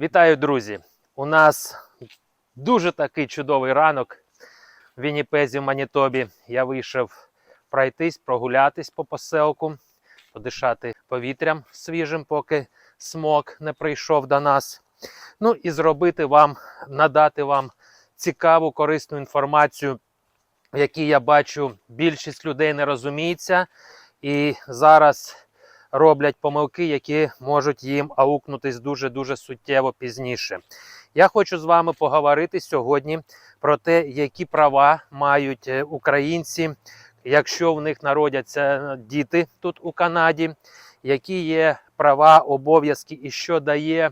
Вітаю, друзі! У нас дуже такий чудовий ранок в Вінніпезі, в Манітобі. Я вийшов пройтись, прогулятись по поселку, подишати повітрям свіжим, поки смок не прийшов до нас. Ну і зробити вам, надати вам цікаву, корисну інформацію, в якій я бачу, більшість людей не розуміється. І зараз роблять помилки, які можуть їм аукнутись дуже-дуже суттєво пізніше. Я хочу з вами поговорити сьогодні про те, які права мають е, українці, якщо в них народяться діти тут у Канаді, які є права, обов'язки і що дає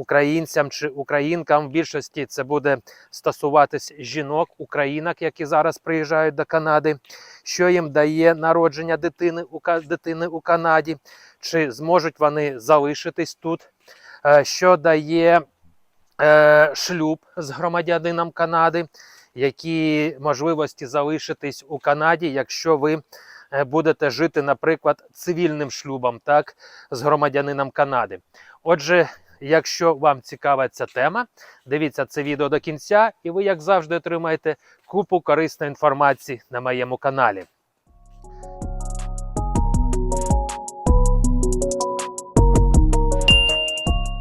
українцям чи українкам. В більшості це буде стосуватись жінок, українок, які зараз приїжджають до Канади, що їм дає народження дитини у, дитини у Канаді, чи зможуть вони залишитись тут, е, що дає е, шлюб з громадянином Канади, які можливості залишитись у Канаді, якщо ви е, будете жити, наприклад, цивільним шлюбом, так, з громадянином Канади. Отже, якщо вам цікава ця тема, дивіться це відео до кінця, і ви, як завжди, отримаєте купу корисної інформації на моєму каналі.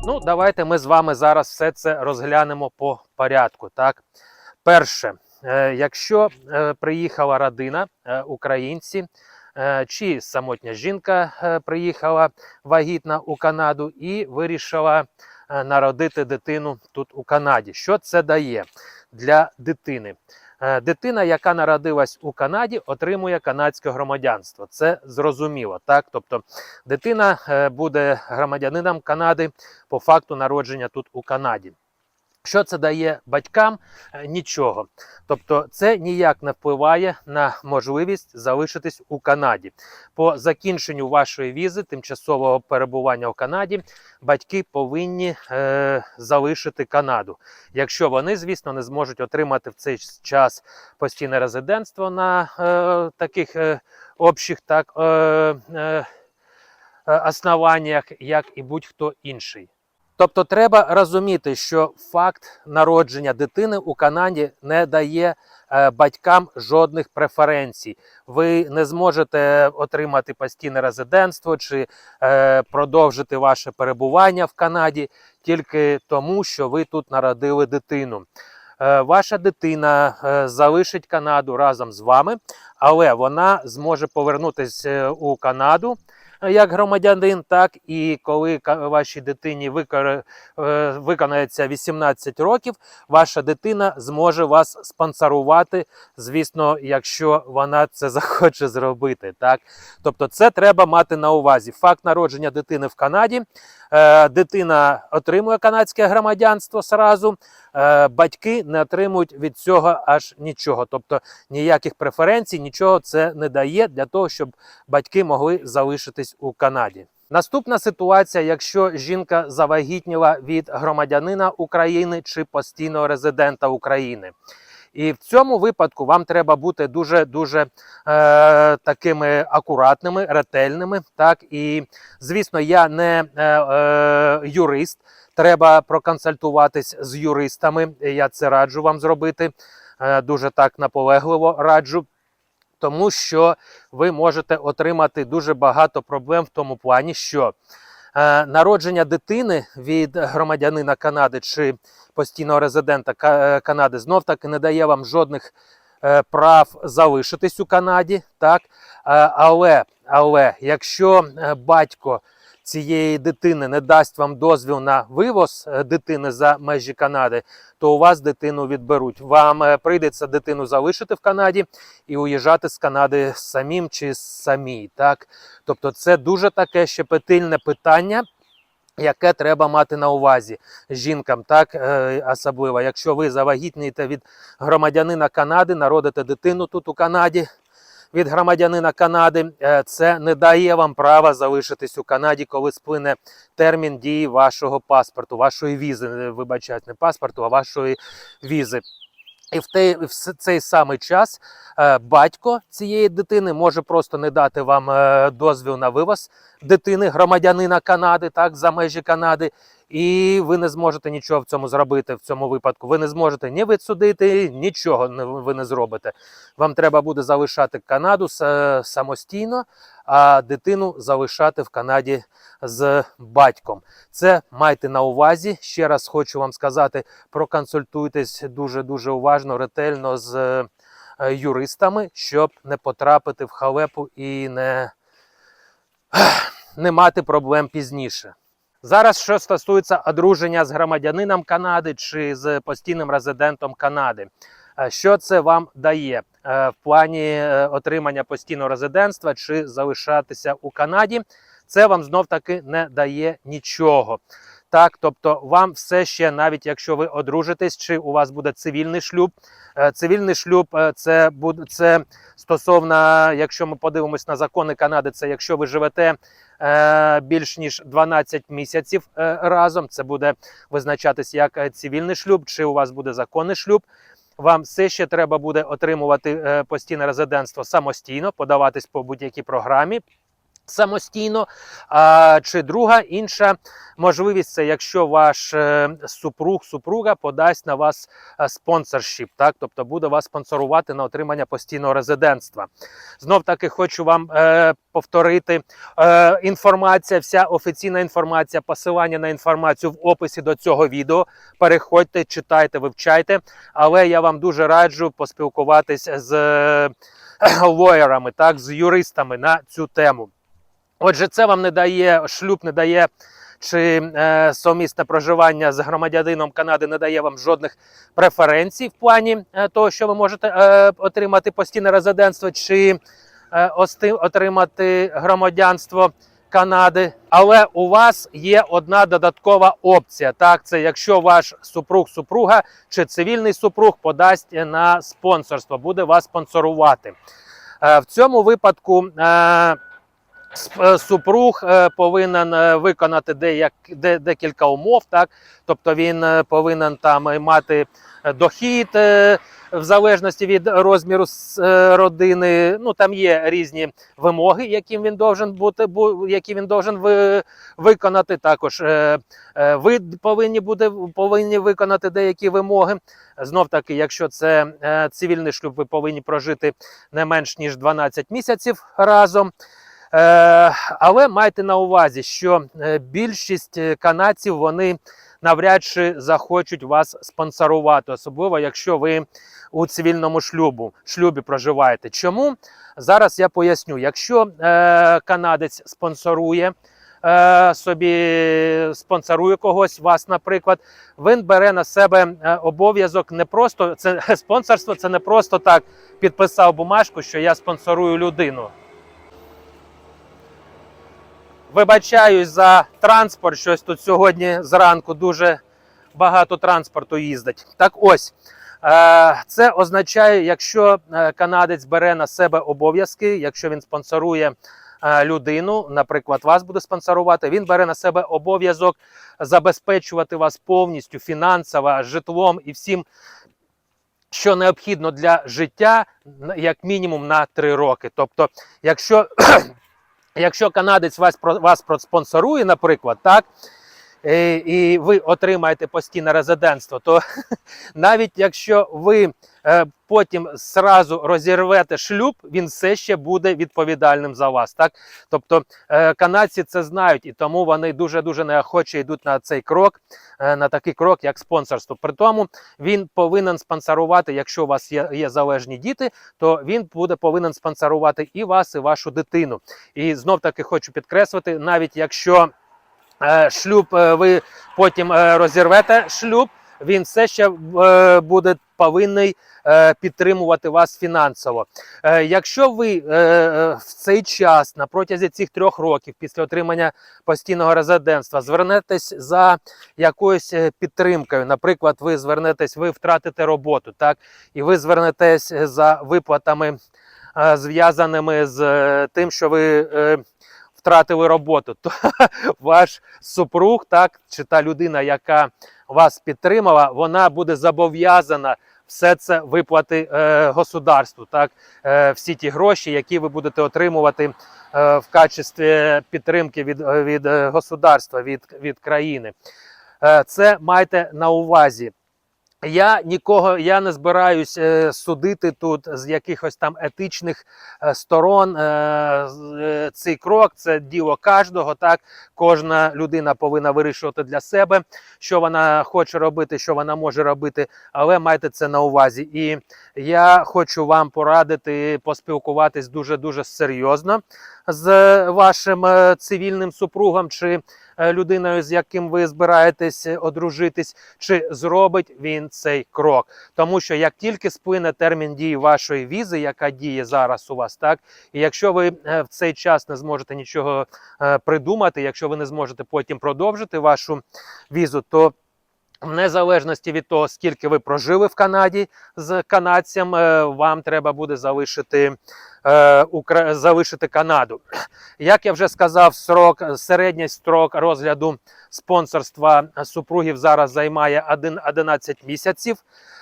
Ну, давайте ми з вами зараз все це розглянемо по порядку. Так, перше, е, якщо е, приїхала родина, е, українці, чи самотня жінка е, приїхала вагітна у Канаду і вирішила е, народити дитину тут у Канаді. Що це дає для дитини? Е, Дитина, яка народилась у Канаді, отримує канадське громадянство. Це зрозуміло, так? Тобто дитина е, буде громадянином Канади по факту народження тут у Канаді. Що це дає батькам? Е, Нічого. Тобто, це ніяк не впливає на можливість залишитись у Канаді. По закінченню вашої візи, тимчасового перебування у Канаді, батьки повинні е, залишити Канаду. Якщо вони, звісно, не зможуть отримати в цей час постійне резидентство на е, таких е, общих так, е, е, е, основаннях, як і будь-хто інший. Тобто треба розуміти, що факт народження дитини у Канаді не дає е, батькам жодних преференцій. Ви не зможете отримати постійне резидентство чи е, продовжити ваше перебування в Канаді тільки тому, що ви тут народили дитину. Е, Ваша дитина залишить Канаду разом з вами, але вона зможе повернутися у Канаду як громадянин, так і коли вашій дитині е, виконається 18 років, ваша дитина зможе вас спонсорувати, звісно, якщо вона це захоче зробити. Так? Тобто, це треба мати на увазі. Факт народження дитини в Канаді. Е, Дитина отримує канадське громадянство сразу, е, батьки не отримують від цього аж нічого. Тобто ніяких преференцій, нічого це не дає для того, щоб батьки могли залишитись у Канаді. Наступна ситуація, якщо жінка завагітніла від громадянина України чи постійного резидента України. І в цьому випадку вам треба бути дуже дуже е, такими акуратними, ретельними. Так і звісно, я не е, е, юрист. Треба проконсультуватись з юристами. Я це раджу вам зробити. Е, дуже так наполегливо раджу. Тому що ви можете отримати дуже багато проблем в тому плані, що народження дитини від громадянина Канади чи постійного резидента е, Канади знов таки не дає вам жодних е, прав залишитись у Канаді. Так? Е, але, але якщо е, батько цієї дитини не дасть вам дозвіл на вивоз е, дитини за межі Канади, то у вас дитину відберуть. Вам е, прийдеться дитину залишити в Канаді і уїжджати з Канади самим чи самій. Так? Тобто це дуже таке щепетильне питання. Яке треба мати на увазі жінкам, так е, особливо, якщо ви завагітнієте від громадянина Канади, народите дитину тут у Канаді від громадянина Канади, е, це не дає вам права залишитись у Канаді, коли сплине термін дії вашого паспорту, вашої візи. е, Вибачайте, не паспорту, а вашої візи. І в, те, в цей самий час е, батько цієї дитини може просто не дати вам дозвіл на вивоз дитини, громадянина Канади, так, за межі Канади, і ви не зможете нічого в цьому зробити в цьому випадку. Ви не зможете ні відсудити, нічого ви не зробите. Вам треба буде залишати Канаду самостійно, а дитину залишати в Канаді з батьком. Це майте на увазі. Ще раз хочу вам сказати: проконсультуйтесь дуже дуже уважно, ретельно з е, юристами, щоб не потрапити в халепу і не, не мати проблем пізніше. Зараз, що стосується одруження з громадянином Канади чи з постійним резидентом Канади, Е, що це вам дає е, в плані е, отримання постійного резидентства чи залишатися у Канаді? Це вам знов таки не дає нічого. Так, тобто вам все ще, навіть якщо ви одружитесь, чи у вас буде цивільний шлюб. е, Цивільний шлюб е, це буде це стосовно, якщо ми подивимось на закони Канади, це якщо ви живете е, більш ніж 12 місяців разом, це буде визначатись як цивільний шлюб, чи у вас буде законний шлюб. Вам все ще треба буде отримувати постійне резидентство самостійно, подаватись по будь-якій програмі самостійно. А, чи друга інша можливість це якщо ваш е, супруг, супруга подасть на вас е, спонсоршіп, так тобто буде вас спонсорувати на отримання постійного резидентства. Знов таки хочу вам е, повторити е, інформація, вся офіційна інформація, посилання на інформацію в описі до цього відео. Переходьте, читайте, вивчайте. Але я вам дуже раджу поспілкуватись з е, лоєрами, так, з юристами на цю тему. Отже, це вам не дає шлюб, не дає чи е, совмісне проживання з громадянином Канади не дає вам жодних преференцій в плані е, того, що ви можете е, отримати постійне резидентство чи е, ости, отримати громадянство Канади. Але у вас є одна додаткова опція. Так, це якщо ваш супруг, супруга чи цивільний супруг подасть на спонсорство, буде вас спонсорувати. Е, в цьому випадку. Е, Супруг е, повинен е, виконати деяк, де, декілька умов, так тобто він е, повинен там е, мати е, дохід е, в залежності від розміру е, родини. Ну там є різні вимоги, яким він должен бути, бу- які він должен ви, виконати. Також е, е, ви повинні буде повинні виконати деякі вимоги. Знов таки, якщо це е, цивільний шлюб, ви повинні прожити не менш ніж 12 місяців разом. Е, але майте на увазі, що е, більшість е, канадців вони навряд чи захочуть вас спонсорувати, особливо якщо ви у цивільному шлюбу, шлюбі проживаєте. Чому? Зараз я поясню. Якщо канадець спонсорує собі спонсорує когось, вас, наприклад, він бере на себе обов'язок не просто це спонсорство, це не просто так підписав бумажку, що я спонсорую людину. Вибачаюсь за транспорт. Щось тут сьогодні зранку дуже багато транспорту їздить. Так ось. е, Це означає, якщо е, канадець бере на себе обов'язки, якщо він спонсорує е, людину, наприклад, вас буде спонсорувати, він бере на себе обов'язок забезпечувати вас повністю фінансово, житлом і всім, що необхідно для життя, як мінімум на 3 роки. Тобто, якщо Якщо канадець вас вас проспонсорує, наприклад, так. Е, І ви отримаєте постійне резидентство, то навіть якщо ви е, потім зразу розірвете шлюб, він все ще буде відповідальним за вас. Так? Тобто е, канадці це знають, і тому вони дуже дуже неохоче йдуть на цей крок, на такий крок, як спонсорство. При тому він повинен спонсорувати, якщо у вас є, є залежні діти, то він буде повинен спонсорувати і вас, і вашу дитину. І знов таки хочу підкреслити, навіть якщо шлюб е, ви потім е, розірвете шлюб, він все ще е, буде повинний е, підтримувати вас фінансово. Е, якщо ви е, е, в цей час на протязі цих трьох років після отримання постійного резидентства звернетесь за якоюсь е, підтримкою, наприклад, ви звернетесь, ви втратите роботу, так і ви звернетесь за виплатами, е, зв'язаними з е, тим, що ви. Втратили роботу, то ваш супруг, так чи та людина, яка вас підтримала, вона буде зобов'язана все це виплати е, государству. Так, е, всі ті гроші, які ви будете отримувати е, в качестві підтримки від, е, від е, государства, від, від країни. Е, Це майте на увазі. Я нікого я не збираюсь е, судити тут з якихось там етичних е, сторон. Е, цей крок це діло кожного. Так, кожна людина повинна вирішувати для себе, що вона хоче робити, що вона може робити, але майте це на увазі. І я хочу вам порадити поспілкуватись дуже дуже серйозно з вашим е, цивільним супругом чи е, людиною, з яким ви збираєтесь е, одружитись, чи зробить він цей крок. Тому що як тільки сплине термін дії вашої візи, яка діє зараз у вас, так і якщо ви в цей час не зможете нічого придумати, якщо ви не зможете потім продовжити вашу візу, то в незалежності від того, скільки ви прожили в Канаді з канадцем, е, вам треба буде залишити, е, Укра... залишити Канаду. Як я вже сказав, срок, середній строк розгляду спонсорства супругів зараз займає один- 11 місяців.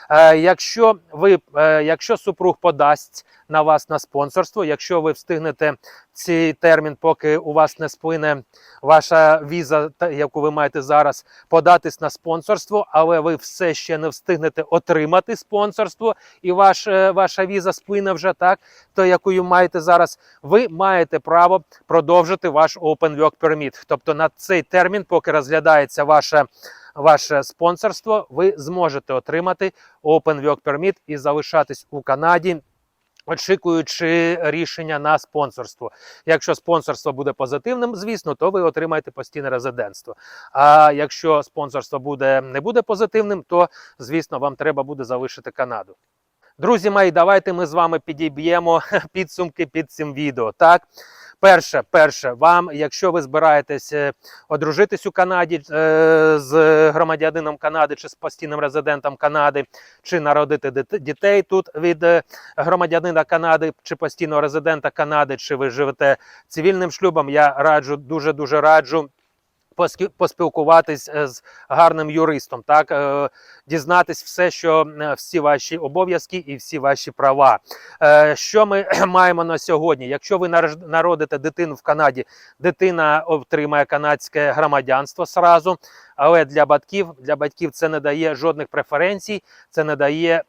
Е, Якщо ви, е, якщо супруг подасть на вас на спонсорство, якщо ви встигнете цей термін, поки у вас не сплине ваша віза, яку ви маєте зараз, податись на спонсорство, але ви все ще не встигнете отримати спонсорство, і ваш, е, ваша віза сплине вже так, то яку маєте зараз, ви маєте право продовжити ваш Open Work Permit. Тобто на цей термін, поки розглядається ваше, ваше спонсорство, ви зможете отримати Open Work Permit і залишатись у Канаді. Очікуючи рішення на спонсорство. Якщо спонсорство буде позитивним, звісно, то ви отримаєте постійне резидентство. А якщо спонсорство буде не буде позитивним, то звісно вам треба буде залишити Канаду. Друзі мої, давайте ми з вами підіб'ємо підсумки під цим відео. Так, перше, перше, вам, якщо ви збираєтесь е, одружитись у Канаді е, з громадянином Канади чи з постійним резидентом Канади, чи народити дітей тут від е, громадянина Канади чи постійного резидента Канади, чи ви живете цивільним шлюбом, я раджу дуже дуже раджу. Поспілкуватись е, з гарним юристом, так е, дізнатись все, що е, всі ваші обов'язки і всі ваші права. Що ми маємо на сьогодні? Якщо ви народите дитину в Канаді, дитина отримає канадське громадянство сразу, але для батьків для батьків це не дає жодних преференцій, це не дає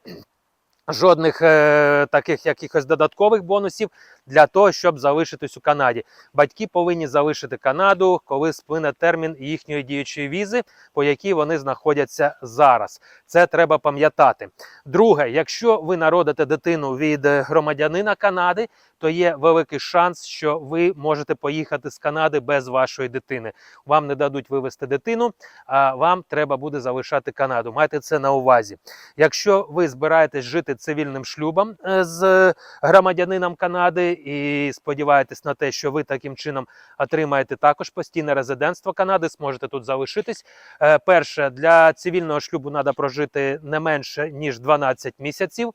жодних е, таких якихось додаткових бонусів для того, щоб залишитись у Канаді. Батьки повинні залишити Канаду, коли сплине термін їхньої діючої візи, по якій вони знаходяться зараз. Це треба пам'ятати. Друге, якщо ви народите дитину від е, громадянина Канади, то є великий шанс, що ви можете поїхати з Канади без вашої дитини. Вам не дадуть вивезти дитину, а вам треба буде залишати Канаду. Майте це на увазі. Якщо ви збираєтесь жити цивільним шлюбом е, з громадянином Канади і сподіваєтесь на те, що ви таким чином отримаєте також постійне резидентство Канади, зможете тут залишитись. Е, Перше, для цивільного шлюбу треба прожити не менше ніж 12 місяців.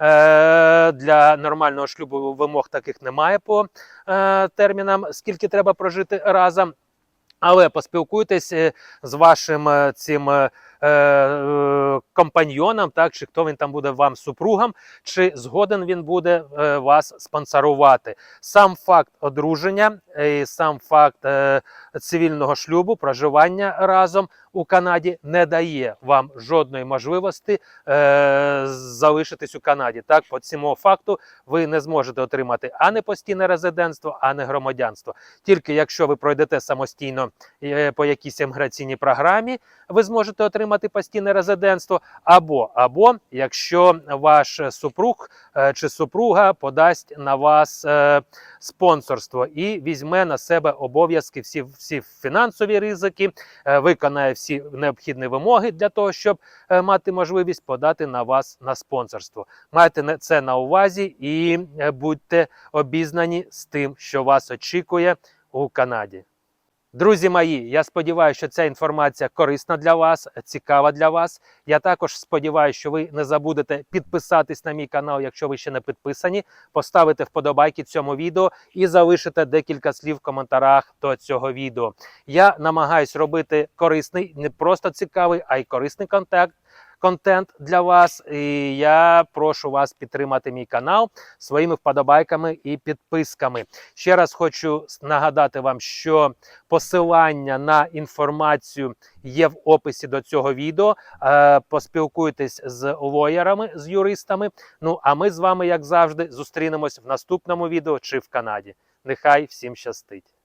Е, Для нормального шлюбу вимог таких немає по термінам, скільки треба прожити разом. Але поспілкуйтесь з вашим цим е, е, компаньйоном, так чи хто він там буде вам супругом, чи згоден він буде е, вас спонсорувати. Сам факт одруження, і сам факт е, цивільного шлюбу, проживання разом у Канаді не дає вам жодної можливості е, залишитись у Канаді. Так, по цьому факту ви не зможете отримати ані постійне резидентство, ані громадянство. Тільки якщо ви пройдете самостійно е, по якійсь еміграційній програмі, ви зможете отримати постійне резидентство, або, або якщо ваш супруг е, чи супруга подасть на вас е, спонсорство і візьме на себе обов'язки, всі, всі фінансові ризики, е, виконає всі необхідні вимоги для того, щоб мати можливість подати на вас на спонсорство. Майте це на увазі і будьте обізнані з тим, що вас очікує у Канаді. Друзі мої, я сподіваюся, що ця інформація корисна для вас, цікава для вас. Я також сподіваюся, що ви не забудете підписатись на мій канал, якщо ви ще не підписані, поставити вподобайки цьому відео і залишити декілька слів в коментарях до цього відео. Я намагаюсь робити корисний, не просто цікавий, а й корисний контакт. Контент для вас. І я прошу вас підтримати мій канал своїми вподобайками і підписками. Ще раз хочу нагадати вам, що посилання на інформацію є в описі до цього відео. Е, Поспілкуйтесь з лоєрами, з юристами. Ну а ми з вами, як завжди, зустрінемось в наступному відео чи в Канаді. Нехай всім щастить!